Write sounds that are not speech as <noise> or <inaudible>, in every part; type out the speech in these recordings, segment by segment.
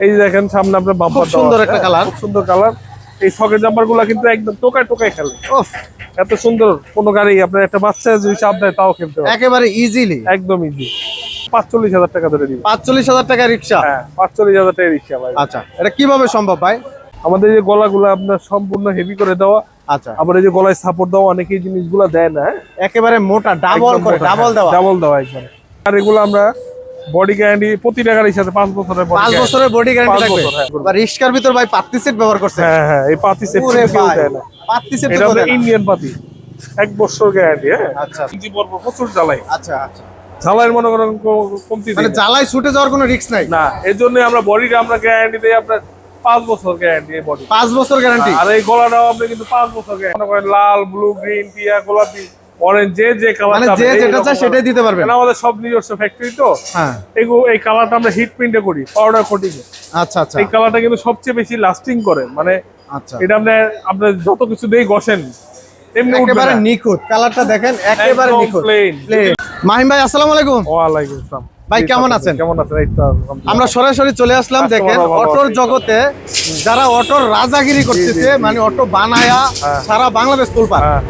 এই দেখেন সামনে আপনার বাম্পার সুন্দর একটা কালার সুন্দর কালার এই সকেট জাম্পারগুলা কিন্তু একদম টোকায় টোকায় খেলে। এত সুন্দর। কোন গাড়ি আপনার একটা বাচ্চা যদি চাপ দেয় তাও খেলতে পারে একেবারে ইজিলি একদম ইজি পাঁচচল্লিশ হাজার টাকা ধরে দিবে। পাঁচচল্লিশ হাজার টাকা রিক্সা? হ্যাঁ পাঁচচল্লিশ হাজার টাকা রিক্সা ভাই। আচ্ছা এটা কীভাবে সম্ভব ভাই? আমাদের যে গলাগুলো আপনার সম্পূর্ণ হেভি করে দেওয়া। আচ্ছা। আবার এই যে গলায় সাপোর্ট দেওয়া অনেকে এই জিনিসগুলো দেয় না হ্যাঁ? একেবারে মোটা ডাবল করে ডাবল দেওয়া। ডাবল দেওয়া একবারে আর এগুলো আমরা বডি গ্যারান্টি প্রতিটা গাড়ির সাথে বছরের বছরের বডি গ্যারান্টি থাকবে। বা রিক্সার ভিতর ভাই পাত্তি সেট ব্যবহার করছে। হ্যাঁ হ্যাঁ এই পাতি সেট কেউ দেয় না। পাত্তি সেট এটা। ইন্ডিয়ান পাতি। এক বছর গ্যারান্টি হ্যাঁ? আচ্ছা। ইঞ্জি পর্ব প্রচুর জ্বালাই। আচ্ছা আচ্ছা। মনে করেন কমতি মানে দেয় জ্বালায় ছুটে যাওয়ার কোনো রিস্ক নাই? না এই জন্য আমরা বডিটা আমরা গ্যারান্টি দিই আপনার পাঁচ বছর গ্যারান্টি বডি পাঁচ বছর গ্যারান্টি আর এই গলাটাও আপনি কিন্তু পাঁচ বছর গ্যারান্টি লাল ব্লু গ্রিন টিয়া গোলাপি। অরেঞ্জ যে যে কালার মানে যে যেটা চায় সেটাই দিতে পারবেন। আমাদের সব নিজস্ব ফ্যাক্টরি তো। হ্যাঁ। এগুলো এই কালারটা আমরা হিট প্রিন্টে করি পাউডার কোটিং আচ্ছা আচ্ছা। এই কালারটা কিন্তু সবচেয়ে বেশি লাস্টিং করে মানে আচ্ছা। এটা আপনি আপনার যত কিছু দেই ঘষেন এমনি একেবারে নিখুঁত কালারটা দেখেন একেবারে নিখুঁত। Plain। মাহিম ভাই আসসালামু আলাইকুম। ওয়ালাইকুম আসসালাম। ভাই, কেমন আছেন? কেমন আছেন? আমরা সরাসরি চলে আসলাম দেখেন অটোর জগতে যারা অটোর রাজাগিরি করতেছে। মানে অটো বানায়া হ্যাঁ। সারা বাংলাদেশ তুলপার হ্যাঁ।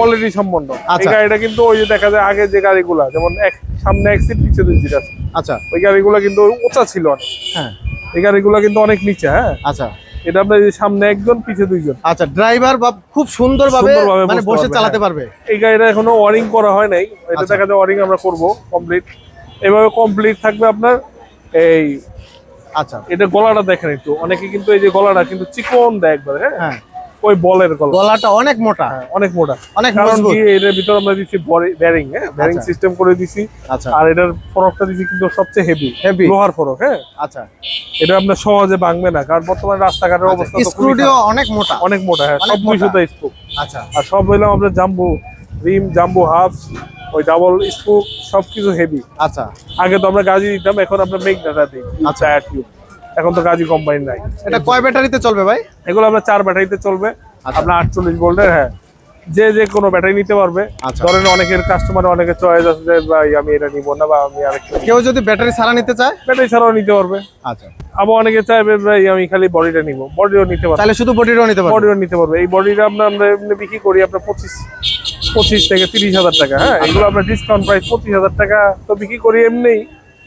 কোয়ালিটি সম্পন্ন। এই আচ্ছা। গাড়িটা কিন্তু ওই যে দেখা যায় আগে যে গাড়িগুলা যেমন এক সামনে এক সিট পিছিয়ে দুই সিট আছে। আচ্ছা। ওই গাড়িগুলো কিন্তু উঁচা ছিল অনেক। হ্যাঁ। এই গাড়িগুলো কিন্তু অনেক নিচে হ্যাঁ? আচ্ছা। এটা আপনার সামনে একজন পিছিয়ে দুইজন। আচ্ছা ড্রাইভার বা খুব সুন্দর ভাবে মানে বসে চালাতে হ্যাঁ। পারবে। এই গাড়িটা এখনও ওয়ারিং করা হয় নাই। এটা আচ্ছা। দেখা যায় ওয়ারিং আমরা করব কমপ্লিট এভাবে কমপ্লিট থাকবে আপনার এই আচ্ছা। এটা গলাটা দেখেন একটু। অনেকে কিন্তু এই যে গলাটা কিন্তু চিকন দেয় একবার হ্যাঁ? হ্যাঁ। ওই বলের গলা। গলাটা অনেক মোটা। হ্যাঁ, অনেক মোটা। অনেক কারণ কি এটার ভিতর আমরা দিচ্ছি ব্যারিং হ্যাঁ? ব্যারিং আচ্ছা। সিস্টেম করে দিছি। আচ্ছা। আর এটার ফরকটা দিচ্ছি কিন্তু সবচেয়ে হেভি Heavy। লোহার ফরক হ্যাঁ? আচ্ছা। এটা আপনার সহজে ভাঙবে না কারণ বর্তমানে রাস্তাঘাটের অবস্থা তো স্ক্রুডিও অনেক মোটা। অনেক মোটা হ্যাঁ সব দুই। সুতা স্পুক আচ্ছা। আর সব হইলাম আমরা জাম্বু রিম জাম্বু হাফ ওই ডাবল স্পুক সবকিছু হেভি আচ্ছা। আগে তো আমরা গাজি দিতাম এখন আমরা মেক ডাটা দিই। আচ্ছা। টিউব এখন তো গাজি কোম্পানি নাই। এটা কয় ব্যাটারিতে চলবে ভাই? এগুলো আমরা চার ব্যাটারিতে চলবে। আচ্ছা। আপনার আটচল্লিশ ভোল্টের হ্যাঁ। যে যে কোনো ব্যাটারি নিতে পারবে। আচ্ছা। ধরেন অনেকের কাস্টমার অনেকের চয়েস আছে যে ভাই আমি এটা নিব না বা আমি আরেকটা কেউ যদি ব্যাটারি ছাড়া নিতে চায়? ব্যাটারি ছাড়াও নিতে পারবে। আচ্ছা। আবার অনেকে চাইবে ভাই আমি খালি বডিটা নিব। বডিও নিতে পারবে। তাহলে শুধু বডিটাও নিতে পারবে? বডিও নিতে পারবে। এই বডিটা আমরা আমরা এমনি বিক্রি করি আপনার পঁচিশ পঁচিশ থেকে তিরিশ হাজার টাকা হ্যাঁ। এগুলো আপনার ডিসকাউন্ট প্রাইস পঁচিশ হাজার টাকা তো বিক্রি করি এমনি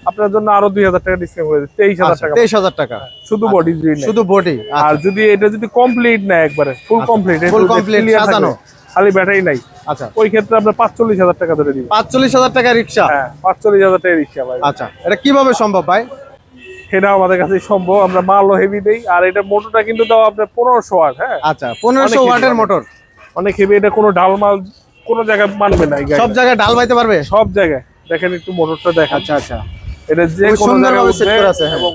আপনার জন্য আরও দুই হাজার টাকা ডিসকাউন্ট করে তেইশ হাজার আচ্ছা টাকা। তেইশ হাজার টাকা। শুধু বডি শুধু বডি আর যদি এটা যদি কমপ্লিট নেয় একবারে ফুল কমপ্লিট আচ্ছা। Full complete, সাজানো। খালি ব্যাটারি নাই। আচ্ছা। ওই ক্ষেত্রে আমরা পাঁচচল্লিশ হাজার টাকা ধরে দিব পাঁচচল্লিশ হাজার টাকা রিক্সা? হ্যাঁ পাঁচচল্লিশ হাজার টাকা রিক্সা ভাই। আচ্ছা এটা কীভাবে সম্ভব ভাই? সেটা আমাদের কাছে সম্ভব আমরা মালও হেভি দেই আর এটা মোটরটা কিন্তু দাও আপনার পনেরোশো ওয়াট হ্যাঁ? আচ্ছা পনেরোশো ওয়াটের মোটর অনেক হেভি এটা কোনো ডাল মাল কোনো জায়গায় মানবে না সব জায়গায় ডাল বাইতে পারবে? সব জায়গায়। দেখেন একটু মোটরটা দেখেন। আচ্ছা আচ্ছা। এটা যে কোনো জায়গায় সুন্দরভাবে করা আছে, হ্যাঁ। এবং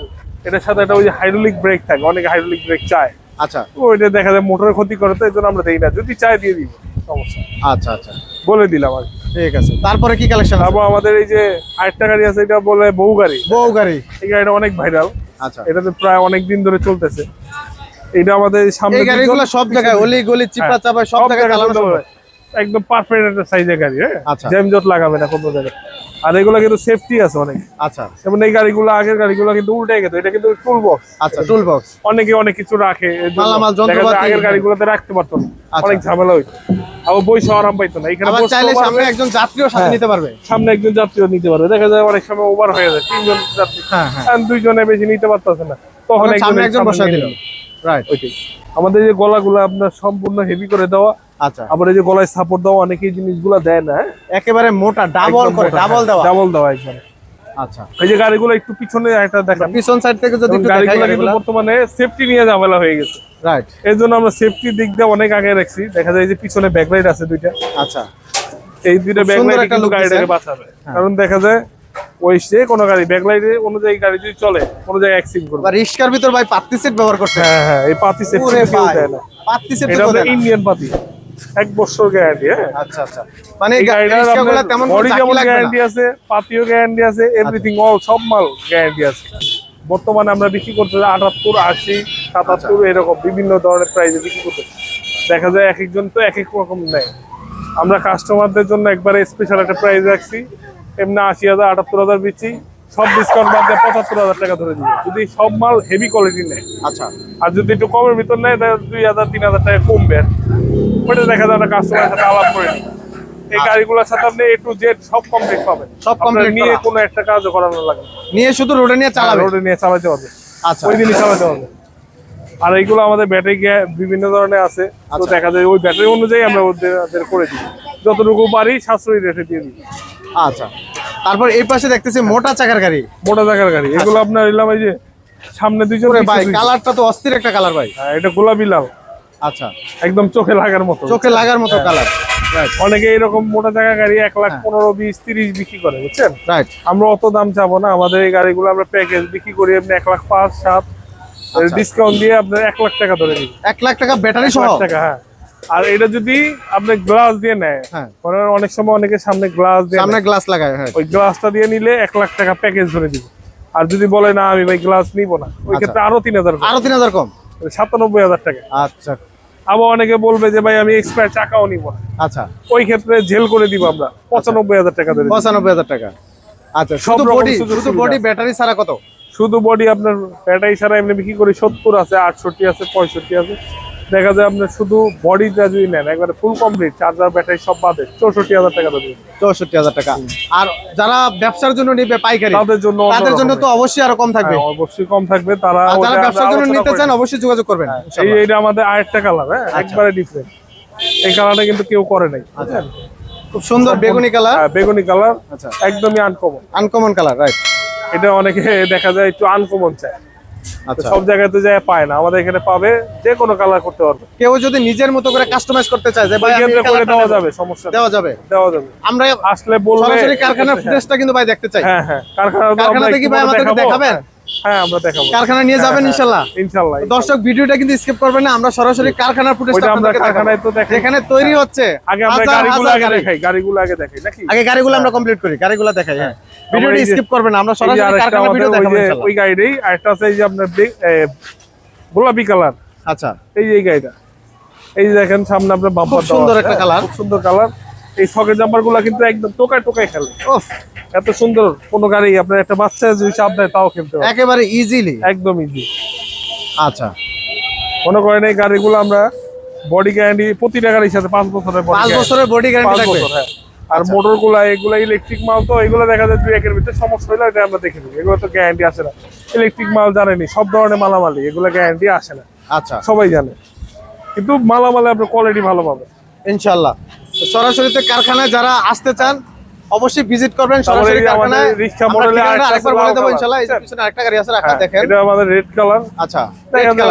এটার সাথে একটা ওই যে হাইড্রোলিক ব্রেক থাকে অনেকে হাইড্রোলিক ব্রেক চায়। আচ্ছা। ওইটা দেখা যায় মোটরের ক্ষতি করে তো এই জন্য আমরা দেই না। যদি চাই দিয়ে দিব সমস্যা আচ্ছা আচ্ছা। বলে দিলাম আর ঠিক আছে। তারপরে কি কালেকশন তারপর আমাদের এই যে আরেকটা গাড়ি আছে এটা বলে বউ গাড়ি। বউ গাড়ি। এই গাড়িটা অনেক ভাইরাল আচ্ছা। এটাতে প্রায় অনেক দিন ধরে চলতেছে। এটা আমাদের সামনে এই গাড়িগুলো সব জায়গায় অলি গলি চিপা চাপা সব জায়গায় একদম পারফেক্ট একটা সাইজের গাড়ি হ্যাঁ। আচ্ছা। জ্যাম জট লাগাবে না কোনো জায়গায়। আর এগুলো কিন্তু সেফটি আছে অনেক। আচ্ছা। যেমন এই গাড়িগুলো আগের গাড়িগুলো কিন্তু উল্টে গেছে এটা কিন্তু টুল বক্স আচ্ছা টুল বক্স অনেকে অনেক কিছু রাখে। আগের গাড়িগুলোতে রাখতে পারতো না। আচ্ছা। অনেক ঝামেলা হইতো। আবার বইসা আরাম পাইতো না। এখানে চাইলে সামনে একজন যাত্রীও সাথে হ্যাঁ। নিতে পারবে। সামনে একজন যাত্রীও নিতে পারবে। দেখা যায় অনেক সময় ওভার হয়ে যায় তিনজন যাত্রী। হ্যাঁ হ্যাঁ। দুইজনে বেশি নিতে পারতেছে না। তখন একজন বসা দিল। দিল রাইট ওইটাই। আমাদের যে গলাগুলো আপনার সম্পূর্ণ হেভি করে দেওয়া আচ্ছা। আবার এই যে গলায় সাপোর্ট দেওয়া অনেকে এই জিনিসগুলো দেয় না হ্যাঁ? একেবারে মোটা ডাবল করে ডাবল দেওয়া। ডাবল দেওয়া একবারে আচ্ছা। এই যে গাড়িগুলো একটু পিছনে একটা দেখান। পিছন সাইড থেকে যদি একটু গাড়িগুলো কিন্তু বর্তমানে সেফটি নিয়ে ঝামেলা হয়ে গেছে। রাইট এর জন্য আমরা সেফটির দিক দিয়ে অনেক আগে রাখছি দেখা যায় যে পিছনে ব্যাকলাইট আছে দুইটা। আচ্ছা। এই দুইটা ব্যাকলাইট একটা কিন্তু গাড়িটাকে বাঁচাবে। কারণ দেখা যায় ওই সে কোনো গাড়ি ব্যাকলাইটে অনুযায়ী গাড়ি যদি চলে কোনো জায়গায় অ্যাক্সিডেন্ট করবে। বা রিস্কার ভিতর ভাই পাত্তি সেট ব্যবহার করছে। হ্যাঁ হ্যাঁ এই পাতি সেফটি ওরে কেউ দেয় না। পাত্তি সেট এটা। ইন্ডিয়ান পাতি। এক বছর গ্যারান্টি হ্যাঁ। আচ্ছা আচ্ছা। মানে আপনার তেমন বডি যেমন। গ্যারান্টি আছে পাতিও গ্যারান্টি আছে এভরিথিং অল সব মাল গ্যারান্টি আছে। বর্তমানে আমরা বিক্রি করতে আটাত্তর আশি সাতাত্তর আচ্ছা। এরকম বিভিন্ন ধরনের প্রাইসে বিক্রি করতে দেখা যায় এক একজন তো এক এক রকম নেয়। আমরা কাস্টমারদের জন্য একবারে স্পেশাল একটা প্রাইস রাখছি। এমনি আশি হাজার আটাত্তর হাজার বিচি। সব ডিসকাউন্ট বাদ দিয়ে পঁচাত্তর হাজার টাকা ধরে দিব যদি সব মাল হেভি কোয়ালিটি নেয়। আচ্ছা। আর যদি একটু কমের ভিতর নেয় তাহলে দুই হাজার তিন হাজার টাকা কমবে। ওইটা দেখা একটা কাস্টমারের সাথে আলাপ করে এই গাড়িগুলোর সাথে আপনি এ টু জেড সব কমপ্লিট পাবেন। সব complete নিয়ে কোনো একটা কাজও করানো লাগে। নিয়ে শুধু রোডে নিয়ে চালাবে? রোডে নিয়ে চালাতে হবে। আচ্ছা। ওই দিনই চালাতে হবে। আর এইগুলো আমাদের ব্যাটারি বিভিন্ন ধরনের আছে। তো আচ্ছা। দেখা যায় ওই ব্যাটারি অনুযায়ী আমরা ওদের করে দিই। যতটুকু পারি সাশ্রয়ী রেটে দিয়ে দিই। আচ্ছা। তারপর এই পাশে দেখতেছি মোটা চাকার গাড়ি। মোটা চাকার গাড়ি। এগুলো আপনার এলাম এই যে সামনে দুইজন ভাই কালারটা তো অস্থির একটা কালার ভাই। হ্যাঁ, এটা গোলাপি লাল। আচ্ছা। একদম চোখে লাগার মতো। চোখে লাগার মতো কালার। রাইট অনেকে এরকম মোটা জায়গা গাড়ি এক লাখ হ্যাঁ। পনেরো বিশ তিরিশ বিক্রি করে বুঝছেন? রাইট আমরা অত দাম চাবো না। আমাদের এই গাড়িগুলো আমরা প্যাকেজ বিক্রি করি এমনি এক লাখ পাঁচ সাত। আচ্ছা। ডিসকাউন্ট দিয়ে আপনার এক লাখ টাকা ধরে দিই এক লাখ টাকা ব্যাটারি সহ লাখ টাকা হ্যাঁ। আর এটা যদি আপনি গ্লাস দিয়ে নেয় হ্যাঁ। মানে অনেক সময় অনেকে সামনে গ্লাস দিয়ে সামনে গ্লাস লাগায় হ্যাঁ। ওই গ্লাসটা দিয়ে নিলে এক লাখ টাকা প্যাকেজ ধরে দিব। আর যদি বলে না আমি ভাই গ্লাস নিব না ওই আচ্ছা। ক্ষেত্রে আরও তিন হাজার আরও তিন হাজার কম? সাতানব্বই হাজার টাকা। আচ্ছা। আবার অনেকে বলবে যে ভাই আমি এক্সপায়ার চাকাও নিব না। আচ্ছা। ওই ক্ষেত্রে জেল করে দিব আমরা। পঁচানব্বই হাজার টাকা ধরে দিব। পঁচানব্বই হাজার টাকা। আচ্ছা শুধু বডি শুধু বডি ব্যাটারি ছাড়া কত? শুধু বডি আপনার ব্যাটারি ছাড়া এমনি বিক্রি করি সত্তর আছে আটষট্টি আছে পঁয়ষট্টি আছে। দেখা যায় আপনার শুধু বডিটা যদি নেন একবারে ফুল কমপ্লিট চার্জার ব্যাটারি সব বাদে চৌষট্টি হাজার টাকা দেবে চৌষট্টি হাজার টাকা। আর যারা ব্যবসার জন্য নিবে পাইকারি তাদের জন্য তাদের জন্য তো অবশ্যই আরও কম থাকবে। হ্যাঁ, অবশ্যই কম থাকবে। তারা যারা ব্যবসার জন্য নিতে চান অবশ্যই যোগাযোগ করবেন। এই এটা আমাদের আরেকটা কালার হ্যাঁ আচ্ছা। একবারে ডিফারেন্ট এই কালারটা কিন্তু কেউ করে নাই বুঝছেন? খুব সুন্দর বেগুনি কালার হ্যাঁ, বেগুনি কালার আচ্ছা। একদমই আনকমন আনকমন কালার রাইট এটা অনেকে দেখা যায় একটু আনকমন চায়। আচ্ছা সব জায়গাতে যায় পায় না। আমাদের এখানে পাবে যে কোনো কালার করতে পারবে। কেউ যদি নিজের মতো করে কাস্টমাইজ করতে চায় যে ভাই আমি করে দেওয়া যাবে সমস্যা দেওয়া যাবে। দেওয়া যাবে। আমরা আসলে বলব সরাসরি কারখানার ফুটেজটা কিন্তু ভাই দেখতে চাই। হ্যাঁ হ্যাঁ। কারখানা কারখানাতে কারখানা একটু ভাই আমাদেরকে দেখাবেন? হ্যাঁ আমরা দেখাবো। কারখানা নিয়ে যাবেন হ্যাঁ, দর্শক ভিডিওটা কিন্তু স্কিপ করবেন না আমরা সরাসরি কারখানার ফুটেজটা আমরা কারখানায় তো দেখাই। যেখানে তৈরি হচ্ছে আগে আমরা গাড়িগুলো আগে। দেখাই গাড়িগুলো আগে দেখাই নাকি? আগে গাড়িগুলো আমরা কমপ্লিট করি গাড়িগুলো দেখাই হ্যাঁ। ভিডিওটি স্কিপ করবেন না আমরা এই সরাসরি আরেকটা কারখানার ভিডিও ওই দেখাবো ওই গাড়িটাই আরেকটা আছে যে আপনার গোলাপি কালার। আচ্ছা। এই যে গাড়িটা। এই যে দেখেন সামনে আপনার বাম্পার সুন্দর একটা কালার। খুব সুন্দর কালার। এই সকেট জাম্পারগুলা কিন্তু একদম টোকায় টোকায় খেলে। এত সুন্দর কোন গাড়ি আপনার একটা বাচ্চা যদি চাপ দেয় তাও খেলতে পারে। একেবারে ইজিলি একদম ইজি আচ্ছা। মনে করেন এই গাড়িগুলো আমরা বডি গ্যারান্টি প্রতিটা গাড়ির সাথে পাঁচ বছরের body পাঁচ guarantee। বছরের বডি গ্যারান্টি থাকবে। বছর হ্যাঁ। আর মোটরগুলা এগুলা ইলেকট্রিক মাল তো এগুলো দেখা যায় দুই একের ভিতরে সমস্যা হলে এটা আমরা দেখে নিই। এগুলো তো গ্যারান্টি আসে না। ইলেকট্রিক মাল জানেনি সব ধরনের মালামালি এগুলো গ্যারান্টি আসে না। আচ্ছা। সবাই জানে। কিন্তু মালামালে আপনার কোয়ালিটি ভালো পাবে ইনশাল্লাহ। সরাসরিতে কারখানায় যারা আসতে চান অবশ্যই ভিজিট করবেন। সরাসরি কারখানায় রিক্সা মডেলে আরেকবার বলে দেবো কালার। ইনশাল্লাহ। এই পিছনে আরেকটা গাড়ি আছে রাখা দেখেন। এটা আমাদের রেড কালার আচ্ছা।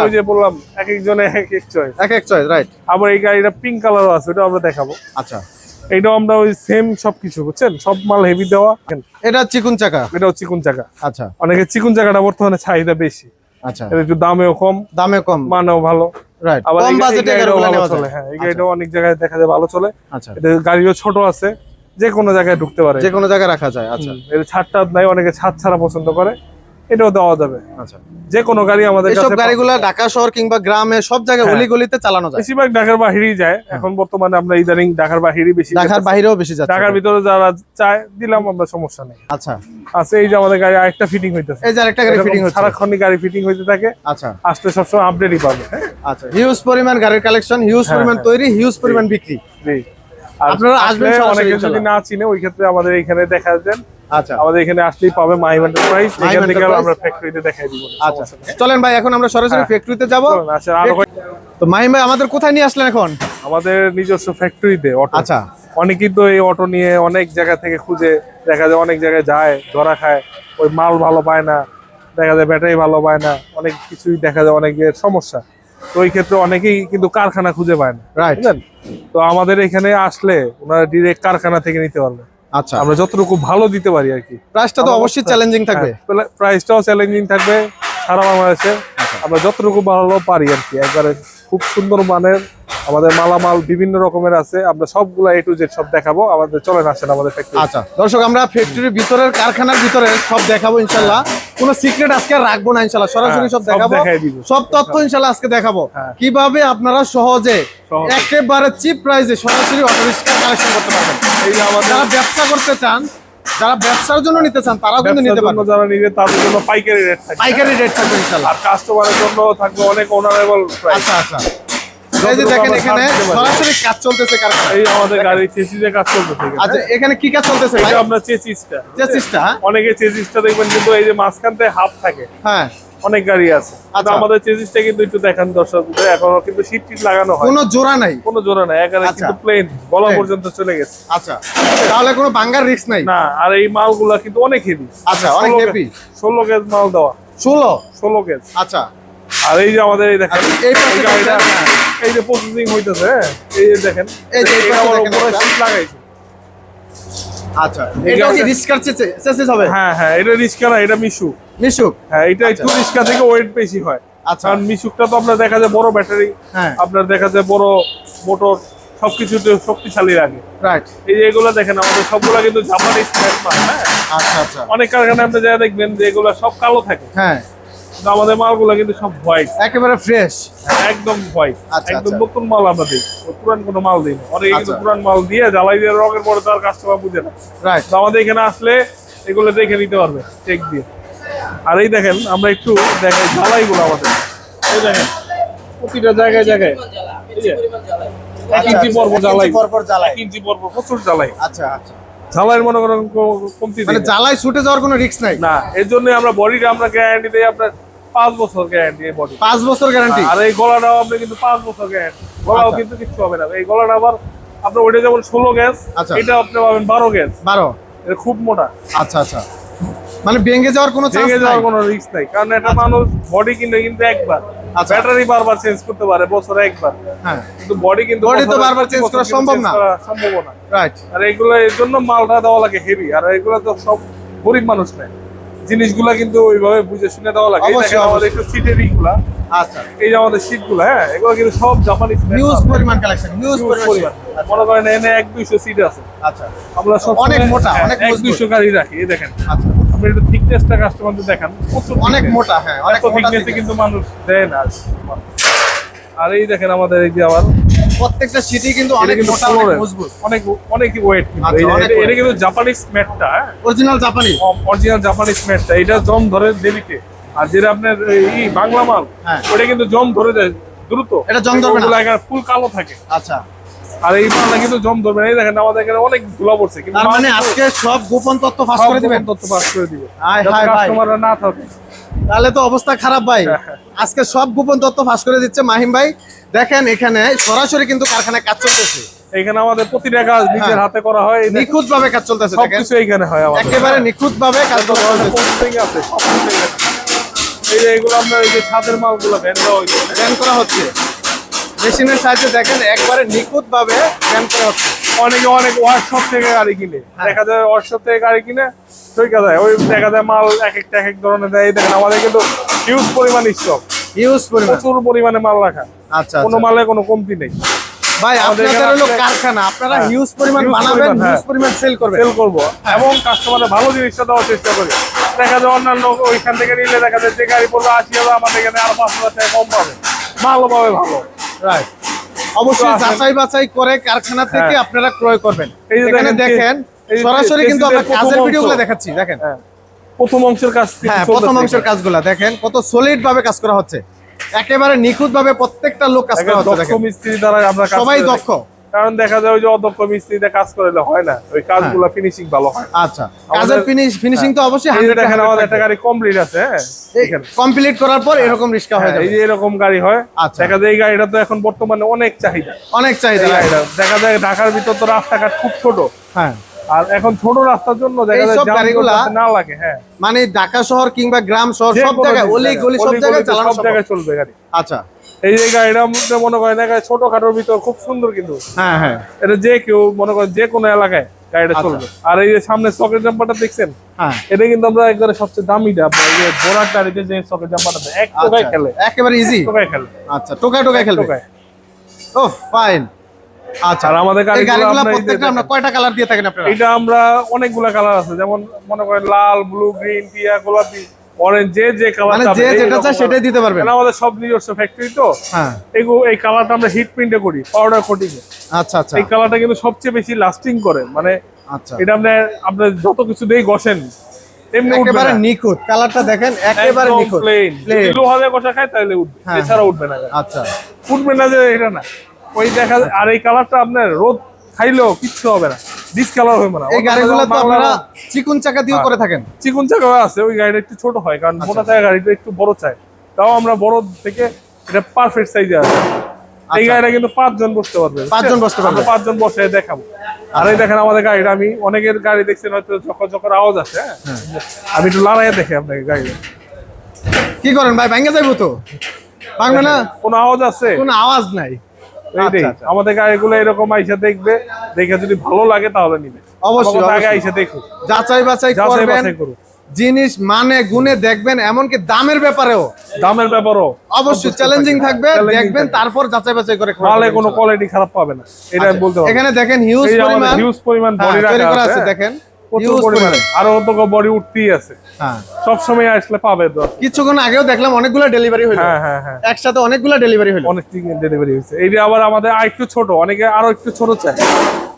ওই যে বললাম এক একজনে এক এক চয়েস এক এক চয়েস রাইট আবার এই গাড়িটা পিঙ্ক কালারও আছে ওটা আমরা দেখাবো। আচ্ছা। এটাও আমরা ওই সেম সবকিছু বুঝছেন? সব মাল হেভি দেওয়া। এটা চিকুন চাকা এটাও চিকুন চাকা আচ্ছা। অনেকে চিকুন চাকাটা বর্তমানে চাহিদা বেশি। আচ্ছা। একটু দামেও কম দামে কম। মানেও ভালো। রাইট আবার কম বাজেটে গাড়িগুলো নেওয়া চলে। হ্যাঁ এই গাড়িটাও অনেক জায়গায় দেখা যায় ভালো চলে। আচ্ছা। এটা গাড়িও ছোট আছে যে কোনো জায়গায় ঢুকতে পারে। যে কোনো জায়গায় রাখা যায় আচ্ছা। এর ছাদটা নাই অনেকে ছাদ ছাড়া পছন্দ করে। এটাও দেওয়া যাবে। আচ্ছা। যে কোনো গাড়ি আমাদের কাছে গাড়িগুলো ঢাকা শহর কিংবা গ্রামে সব জায়গায় হ্যাঁ। অলি গলিতে চালানো যায়। বেশিরভাগ ঢাকার বাহিরেই যায়। এখন বর্তমানে আমরা ইদানিং ঢাকার বাহিরেই বেশি ঢাকার। বাইরেও বেশি যাচ্ছে। ঢাকার ভিতরে যারা চায় দিলাম আমরা সমস্যা নেই। আচ্ছা। আছে এই যে আমাদের গাড়ি আরেকটা ফিটিং হইতেছে। এই যে আরেকটা গাড়ি ফিটিং হচ্ছে। সারাক্ষণই গাড়ি ফিটিং হইতে থাকে। আচ্ছা। আসলে সবসময় আপডেটই পাবে। হ্যাঁ? আচ্ছা হিউজ পরিমাণ গাড়ির কালেকশন হিউজ হ্যাঁ, পরিমাণ হ্যাঁ। তৈরি হিউজ পরিমাণ বিক্রি। জি। আপনারা আসবেন অনেকে যদি না চিনে ওই ক্ষেত্রে আমাদের এখানে দেখা দেন আচ্ছা। আমাদের এখানে আসলেই পাবে মাহিম এন্টারপ্রাইজ এখান থেকে আমরা ফ্যাক্টরিতে দেখাই দিব আচ্ছা। চলেন ভাই এখন আমরা সরাসরি। ফ্যাক্টরিতে যাব। চলুন, আরও তো মাহিম ভাই আমাদের কোথায় নিয়ে আসলেন এখন? আমাদের নিজস্ব ফ্যাক্টরিতে অটো আচ্ছা। অনেকেই তো এই অটো নিয়ে অনেক জায়গা থেকে খুঁজে দেখা যায় অনেক জায়গায় যায় ধরা খায় ওই মাল ভালো পায় না দেখা যায় ব্যাটারি ভালো পায় না অনেক কিছুই দেখা যায় অনেকের সমস্যা। তো ওই ক্ষেত্রে অনেকেই কিন্তু কারখানা খুঁজে পায় না। রাইট তো আমাদের এখানে আসলে ওনারা ডিরেক্ট কারখানা থেকে নিতে পারবে। আচ্ছা। আমরা যতটুকু ভালো দিতে পারি আর কি। প্রাইসটা তো অবশ্যই চ্যালেঞ্জিং থাকবে। হ্যাঁ, প্রাইসটাও চ্যালেঞ্জিং থাকবে সারা বাংলাদেশে। আচ্ছা। আমরা যতটুকু ভালো পারি আর কি। একবারে খুব সুন্দর মানের আমাদের মালামাল বিভিন্ন রকমের আছে। আমরা সবগুলা এ টু জেড সব দেখাবো। আমাদের চলেন আসেন আমাদের ফ্যাক্টরি আচ্ছা দর্শক আমরা ফ্যাক্টরির ভিতরের কারখানার ভিতরে সব দেখাবো ইনশাল্লাহ। কোনো সিক্রেট আজকে রাখব না ইনশাল্লাহ সরাসরি হ্যাঁ, সব দেখাবো। সব তথ্য ইনশাল্লাহ আজকে দেখাবো। হ্যাঁ। কীভাবে আপনারা সহজে। একেবারে চিপ প্রাইসে সরাসরি অটো রিক্সা কালেকশন করতে পারবেন। যারা ব্যবসা করতে চান যারা ব্যবসার জন্য নিতে চান তারাও কিন্তু নিতে পারবেন। যারা নিবে তাদের জন্য পাইকারি রেট থাকবে। পাইকারি রেট থাকবে ইনশাল্লাহ আর কাস্টমারের জন্য থাকবে অনেক অনারেবল প্রাইস আচ্ছা আচ্ছা। এই যে দেখেন এখানে সরাসরি কাজ চলতেছে কারখানায় এই আমাদের গাড়ির চেসিসে কাজ চলতেছে আচ্ছা এখানে কি কাজ চলতেছে এটা আপনার চেসিসটা। চেসিসটা হ্যাঁ? অনেকে চেসিসটা দেখবেন কিন্তু এই যে মাঝখানতে হাফ থাকে। হ্যাঁ। অনেক গাড়ি আছে। আচ্ছা। আমাদের চেসিসটা কিন্তু একটু দেখান দর্শক এখনও কিন্তু সিট টিট লাগানো হয়। কোনো জোড়া নাই। কোনো জোড়া নাই একেবারে আচ্ছা। কিন্তু প্লেন গলা পর্যন্ত চলে গেছে। আচ্ছা। তাহলে কোনো বাঙ্গার রিস্ক নাই? না আর এই মালগুলা কিন্তু অনেক হেভি আচ্ছা, অনেক heavy। ষোলো গেজ মাল দেওয়া। ষোলো? ষোলো গেজ আচ্ছা। আর এই যে আমাদের এই দেখেন আচ্ছা, এই গাড়িটা হ্যাঁ। এই যে প্রসেসিং হইতেছে হ্যাঁ, এই যে দেখেন এই যে পাশে উপরে। শীট লাগাইছে। আচ্ছা এটা কি রিস্কার চেসিস হবে? হ্যাঁ হ্যাঁ এটা রিস্কা না এটা মিশুক। মিশুক? হ্যাঁ এটা একটু রিস্কা থেকে ওয়েট বেশি হয়। আচ্ছা। কারণ মিশুকটা তো আপনার দেখা যায় বড় ব্যাটারি হ্যাঁ। আপনার দেখা যায় বড় মোটর সবকিছুতে শক্তিশালী লাগে। রাইট এই যে এগুলো দেখেন আমাদের সবগুলা কিন্তু হ্যাঁ? আচ্ছা আচ্ছা। অনেক কারখানায় আপনি যা দেখবেন যে এগুলো সব কালো থাকে। হ্যাঁ। আমাদের মালগুলো কিন্তু সব হোয়াইট একেবারে ফ্রেশ একদম হোয়াইট আচ্ছা, একদম আচ্ছা। নতুন মাল আমরা দিই। পুরান কোনো মাল দিই অনেকে কিন্তু আচ্ছা। পুরান মাল দিয়ে জ্বালাই দিয়ে রঙের পরে তার কাস্টমার বুঝে না। রাইট তো আমাদের এখানে আসলে এগুলো দেখে নিতে পারবে চেক দিয়ে। আর এই দেখেন আমরা একটু দেখাই জ্বালাইগুলো আমাদের। এই দেখেন প্রতিটা জায়গায় জায়গায় এক ইঞ্চি পর পর জ্বালাই। পরপর জ্বালাই। এক ইঞ্চি পর পর প্রচুর জ্বালাই। আচ্ছা আচ্ছা। জ্বালাইয়ের মনে করেন কমতি মানে। জ্বালাই ছুটে যাওয়ার কোনো রিস্ক নাই? না এর জন্য আমরা বডিটা আমরা গ্যারান্টি দেই আপনার পাঁচ বছর গ্যারান্টি এই বডি পাঁচ বছর গ্যারান্টি আর এই গলাটাও আপনি কিন্তু পাঁচ বছর গ্যারান্টি গলাও আচ্ছা। কিন্তু কিছু হবে না। এই গলাটা আবার আপনার ওইটা যেমন ষোলো গ্যাস আচ্ছা। এটা আপনি পাবেন বারো গ্যাস বারো? এটা খুব মোটা। আচ্ছা আচ্ছা। মানে ভেঙে যাওয়ার কোনো চান্স ভেঙে যাওয়ার কোনো রিস্ক নাই। কারণ একটা মানুষ বডি কিনে কিন্তু একবার। আচ্ছা। ব্যাটারি বারবার চেঞ্জ করতে পারে বছরে একবার। হ্যাঁ। কিন্তু বডি কিন্তু Body তো বারবার বছর করা সম্ভব না। সম্ভব না। রাইট আর এগুলো এর জন্য মালটা দেওয়া লাগে হেভি আর এগুলো তো সব গরিব মানুষ নেয়। জিনিসগুলা কিন্তু ওইভাবে বুঝে শুনে দেওয়া লাগে। দেখেন আমাদের একটু সিটের ইগুলা আচ্ছা। এই যে আমাদের সিটগুলা হ্যাঁ এগুলো কিন্তু সব জাপানি নিউজ পরিমাণ কালেকশন নিউজ পরিমাণ পরিমাণ। মনে করেন এনে এক দুইশো সিট আছে। আচ্ছা। আমরা সব অনেক মোটা, অনেক এক দুইশো গাড়ি রাখি এই দেখেন। আচ্ছা। আপনি একটু থিকনেসটা কাস্টমারদের দেখান। অনেক মোটা হ্যাঁ অনেক থিকনেসে কিন্তু মানুষ দেয় না। আর এই দেখেন আমাদের এই যে আবার প্রত্যেকটা সিটি কিন্তু অনেক মোটা অনেক মজবুত। অনেক অনেক ওয়েট আচ্ছা, এটা কিন্তু জাপানিজ ম্যাটটা অরিজিনাল জাপানি অরিজিনাল জাপানিজ ম্যাটটা এটা জম ধরে দেরিতে আর যেটা আপনার এই বাংলা মাল হ্যাঁ। ওটা কিন্তু জম ধরে যায় দ্রুত। এটা জং ধরবে না। ফুল কালো থাকে। আচ্ছা। আর এই মালটা কিন্তু জম ধরবে না। এই দেখেন আমাদের এখানে অনেক ধুলা পড়ছে। কিন্তু মানে আজকে সব গোপন তথ্য ফাঁস করে দিবেন? তথ্য পাস করে দিবে। ভাই। কাস্টমাররা না থাকে। তাহলে তো অবস্থা খারাপ ভাই। <laughs> আজকে সব গোপন তথ্য ফাঁস করে দিচ্ছে মাহিম ভাই। দেখেন এখানে সরাসরি কিন্তু কারখানায় কাজ চলতেছে। এখানে আমাদের প্রতিটা কাজ নিজের হ্যাঁ। হাতে করা হয় নিখুঁত ভাবে কাজ চলতেছে সবকিছু এইখানে হয় আমাদের। একেবারে নিখুঁত ভাবে কাজ আছে সবকিছু এই যে এগুলো আপনার এই যে ছাদের মালগুলো ভ্যান দেওয়া ব্যান করা হচ্ছে। মেশিনের সাহায্যে দেখেন একবারে নিখুঁত ভাবে ব্যান করা হচ্ছে। অনেকে অনেক ওয়ার্কশপ থেকে গাড়ি কিনে। হ্যাঁ। দেখা যায় ওয়ার্কশপ থেকে গাড়ি কিনে ঠিক আছে? ওই দেখা যায় মাল এক একটা এক এক ধরনের দেয়। দেখেন আমাদের কিন্তু হিউজ পরিমাণ স্টক ইউজ পরিমাণ। প্রচুর পরিমাণে মাল রাখা। আচ্ছা কোনো আচ্ছা। মালে কোনো কমতি নেই। ভাই আমাদের আপনাদের হলো কারখানা। আপনারা হ্যাঁ। হিউজ পরিমাণ বানাবেন হ্যাঁ। হিউজ পরিমাণ সেল করবেন। সেল করব। এবং কাস্টমারের ভালো জিনিসটা দেওয়ার চেষ্টা করি। দেখা যায় অন্যান্য ওইখান থেকে নিলে দেখা যায় যে গাড়ি পড়বে আশি হাজার আমাদের এখানে আরও পাঁচ হাজার টাকা কম পাবে। ভালো। রাইট অবশ্যই যাচাই বাছাই করে কারখানা থেকে হ্যাঁ। আপনারা ক্রয় করবেন। এখানে দেখেন, সরাসরি কিন্তু আমরা কাজের ভিডিও ভিডিওগুলো দেখাচ্ছি দেখেন। হ্যাঁ প্রথম অংশের কাজ হ্যাঁ প্রথম অংশের কাজগুলো দেখেন কত সলিড ভাবে কাজ করা হচ্ছে। একেবারে নিখুঁত ভাবে প্রত্যেকটা লোক কাজ করা হচ্ছে দেখেন। সবাই দক্ষ। কারণ দেখা যায় ওই যে অদক্ষ মিস্ত্রিতে কাজ করলে হয় না ওই কাজগুলো ফিনিশিং ভালো হয় আচ্ছা কাজের ফিনিশ ফিনিশিং তো অবশ্যই এই যে 100 দেখেন আমাদের একটা গাড়ি কমপ্লিট আছে হ্যাঁ কমপ্লিট করার পর এরকম রিস্কা হয়ে হ্যাঁ, এই যে এরকম গাড়ি হয় আচ্ছা। দেখা যায় এই গাড়িটা তো এখন বর্তমানে অনেক চাহিদা। অনেক চাহিদা। দেখা যায় ঢাকার ভিতর তো রাস্তাঘাট খুব ছোট। হ্যাঁ। আর এখন ছোট রাস্তার জন্য দেখা যায় গাড়িগুলা- না লাগে হ্যাঁ। মানে ঢাকা শহর কিংবা গ্রাম শহর সব জায়গায় অলি গলি সব জায়গায় চালানো সব জায়গায় চলবে গাড়ি। আচ্ছা। এই যে গাড়িটা মনে করেন ছোটখাটোর ভিতর খুব সুন্দর কিন্তু। হ্যাঁ হ্যাঁ। এটা যে কেউ মনে করেন যে কোনো এলাকায় গাড়িটা আচ্ছা। চলবে। আর এই যে সামনে সকেট জাম্পারটা দেখছেন? হ্যাঁ। এটা কিন্তু আমরা একবারে সবচেয়ে দামিটা যে বোরার গাড়িতে যে সকেট জাম্পারটা এক টোকায় আচ্ছা, খেলে। একেবারে ইজি টোকায় খেলে। আচ্ছা টোকায় টোকায় খেলবে? টোকায়। ও ফাইন আচ্ছা আর আমাদের গাড়িগুলো প্রত্যেকটা আমরা কয়টা কালার দিয়ে থাকেন আপনারা? এটা আমরা অনেকগুলা কালার আছে যেমন মনে করেন লাল ব্লু গ্রিন টিয়া গোলাপি। অরেঞ্জ যে যে কালার মানে যে যেটা চায় সেটাই দিতে পারবেন। আমাদের সব নিজস্ব ফ্যাক্টরি তো। হ্যাঁ। এই কালারটা আমরা হিট প্রিন্টে করি পাউডার কোটিং আচ্ছা আচ্ছা। এই কালারটা কিন্তু সবচেয়ে বেশি লাস্টিং করে। মানে আচ্ছা। এটা আপনি আপনি যত কিছু দিয়ে ঘষেন। এমনি উঠবে একেবারে না। নিখুঁত। কালারটা দেখেন একেবারে নিখুঁত। Plain Plain। লোহা দিয়ে ঘষা খায় তাহলে উঠবে। হ্যাঁ, এছাড়া উঠবে না আচ্ছা। উঠবে না যে এটা না। ওই দেখা আর এই কালারটা আপনার রোদ খাইলেও কিচ্ছু হবে না। ডিসকালার হবে না এই গাড়িগুলো তো আপনারা চিকুন চাকা দিয়ে হ্যাঁ। করে থাকেন। চিকুন চাকা আছে ওই গাড়িটা একটু ছোট হয় কারণ আচ্ছা। মোটা চাকা গাড়িটা একটু বড় চাই। তাও আমরা বড় থেকে এটা পারফেক্ট সাইজে আছে। এই আচ্ছা। গাড়িটা কিন্তু পাঁচজন বসতে পারবে। পাঁচজন বসতে পারবে। পাঁচজন বসে দেখাবো। আর এই দেখেন আমাদের গাড়িটা আমি অনেকের গাড়ি দেখছেন হয়তো যখন যখন আওয়াজ আছে হ্যাঁ? আমি একটু লড়াইয়া দেখি আপনাকে গাড়িটা। কি করেন ভাই ভেঙে যাইবো তো? ভাঙবে না? কোনো আওয়াজ আছে? কোনো আওয়াজ নাই। আচ্ছা, আচ্ছা। আমাদের গাড়িগুলো এরকম আইসা দেখবে দেখে যদি ভালো লাগে তাহলে নিবে। অবশ্যই, আগে আইসা দেখুক। যাচাই বাছাই করবেন জিনিস মানে গুনে দেখবেন এমনকি দামের ব্যাপারেও। দামের ব্যাপারও। অবশ্যই চ্যালেঞ্জিং থাকবে। দেখবেন তারপর যাচাই বাছাই করে যাবে কোনো কোয়ালিটি খারাপ পাবে না। এটা বলতে এখানে দেখেন হিউজ পরিমাণ হিউজ পরিমাণ হ্যাঁ, বডি রাখা আছে। আছে দেখেন। প্রচুর হিউজ পরিমাণে। পরিমাণ আরও তো বডি উঠতেই আছে। হ্যাঁ। সব সময় আসলে পাবে তো। কিছুক্ষণ আগেও দেখলাম অনেকগুলো ডেলিভারি হলো হ্যাঁ হ্যাঁ হ্যাঁ। একসাথে অনেকগুলো ডেলিভারি হলো অনেক ডেলিভারি হয়েছে। আবার আমাদের আর ছোট অনেকে আরও একটু ছোট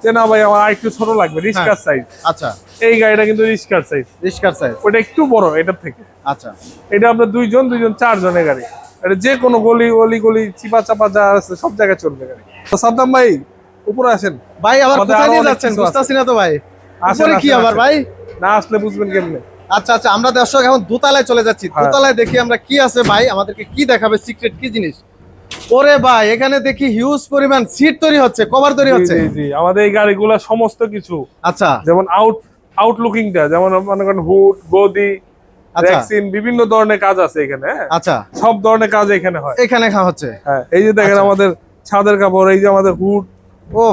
যে না ভাই আমার আর একটু ছোট লাগবে রিস্কার সাইজ আচ্ছা। এই গাড়িটা কিন্তু রিস্কার সাইজ রিস্কার সাইজ ওটা একটু বড় এটার থেকে। আচ্ছা। এটা আপনার দুইজন দুইজন চারজনের গাড়ি। এটা যে কোনো গলি গলি গলি চিপা চাপা যা আছে সব জায়গায় চলবে গাড়ি। তো সাদ্দাম ভাই উপরে আসেন। ভাই আবার কোথায় নিয়ে যাচ্ছেন? বুঝতেছি না তো ভাই। উপরে কি আবার ভাই? না আসলে বুঝবেন কেমনে? আচ্ছা আচ্ছা আমরা দর্শক এখন দোতলায় চলে যাচ্ছি। হ্যাঁ। দোতলায় দেখি আমরা কি আছে ভাই আমাদেরকে কি দেখাবে সিক্রেট কি জিনিস? ওরে ভাই এখানে দেখি হিউজ পরিমাণ সিট তৈরি হচ্ছে কভার তৈরি হচ্ছে। জি জি আমাদের এই গাড়িগুলো সমস্ত কিছু। আচ্ছা। যেমন আউট আউট আউটলুকিংটা যেমন মনে করেন হুড গদি ভ্যাকসিন বিভিন্ন ধরনের কাজ আছে এখানে হ্যাঁ? আচ্ছা। সব ধরনের কাজ এখানে হয়। এখানে হচ্ছে। হ্যাঁ এই যে দেখেন আচ্ছা। আমাদের ছাদের কাপড় এই যে আমাদের হুড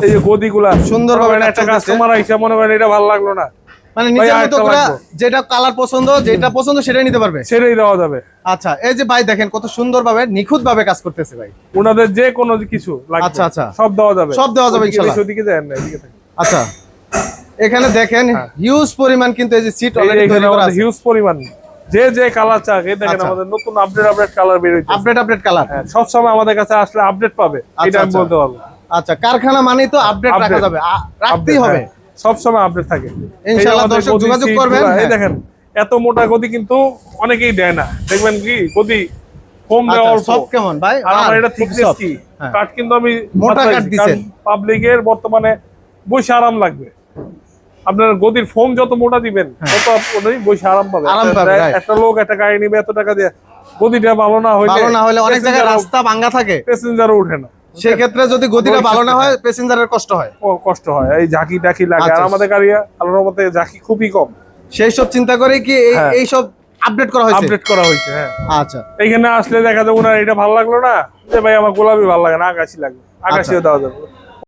এই যে গদিগুলা। সুন্দরভাবে মনে করেন কাজ একটা কাস্টমার আইসা মনে করেন এটা ভালো লাগল না। মানে নিজের মতো আরেকটা করে লাগবে। যেটা কালার পছন্দ যেটা পছন্দ সেটাই নিতে পারবে। ছেড়েই দেওয়া যাবে। আচ্ছা এই যে ভাই দেখেন কত সুন্দরভাবে নিখুঁত ভাবে কাজ করতেছে ভাই। ওনাদের যে কোনো কিছু আচ্ছা, আচ্ছা। সব দেওয়া যাবে। সব দেওয়া যাবে ওদিকে ওদিকে যায় না এদিকে আচ্ছা এখানে দেখেন হ্যাঁ। হিউজ পরিমাণ কিন্তু এই যে সিট যে অলরেডি তৈরি করা আছে। হিউজ পরিমাণ। যে যে কালার চাক এই দেখেন। আমাদের নতুন আপডেট আপডেট কালার বের হইছে আপডেট আপডেট কালার হ্যাঁ সব সময় আমাদের কাছে আসলে আপডেট পাবে। এটা আমি। বলতে পারব। আচ্ছা কারখানা মানেই তো আপডেট রাখা যাবে। রাখতেই হবে হ্যাঁ, সব সময় আপডেট থাকে। ইনশাআল্লাহ দর্শক যোগাযোগ করবেন, এই হ্যাঁ। দেখেন এত মোটা গদি কিন্তু অনেকেই দেয় না। দেখবেন কি গদি কম দেওয়া আচ্ছা, অল্প। সব কেমন? ভাই আর আমার এটা থিকনেস। কি? হ্যাঁ। কাঠ কিন্তু আমি মোটা কাঠ দিছেন। পাবলিকের বর্তমানে বসে আরাম লাগবে। আপনার গদির ফোম যত মোটা দিবেন তত আপনি বসে আরাম পাবে হ্যাঁ। আরাম একটা- পাবে, একটা লোক একটা গাড়ি নিবে এত টাকা দিয়ে গদিটা ভালো না হইলে ভালো না হলে অনেক জায়গায় রাস্তা ভাঙ্গা থাকে। প্যাসেঞ্জারও উঠে না। সেই ক্ষেত্রে যদি গতিটা ভালো না হয় প্যাসেঞ্জারের কষ্ট হয়। ও কষ্ট হয়। এই ঝাঁকি টাকি লাগে। আর আচ্ছা। আমাদের গাড়ি আলোর মতে ঝাঁকি খুবই কম। সেই সব চিন্তা করে কি এই- হ্যাঁ। এই সব আপডেট করা হয়েছে? আপডেট করা হয়েছে হ্যাঁ। আচ্ছা। এইখানে আসলে দেখা যাবে ওনার এটা ভালো লাগল না যে ভাই আমার গোলাপি ভালো লাগে না আকাশি লাগে আকাশিও দেওয়া যাবে।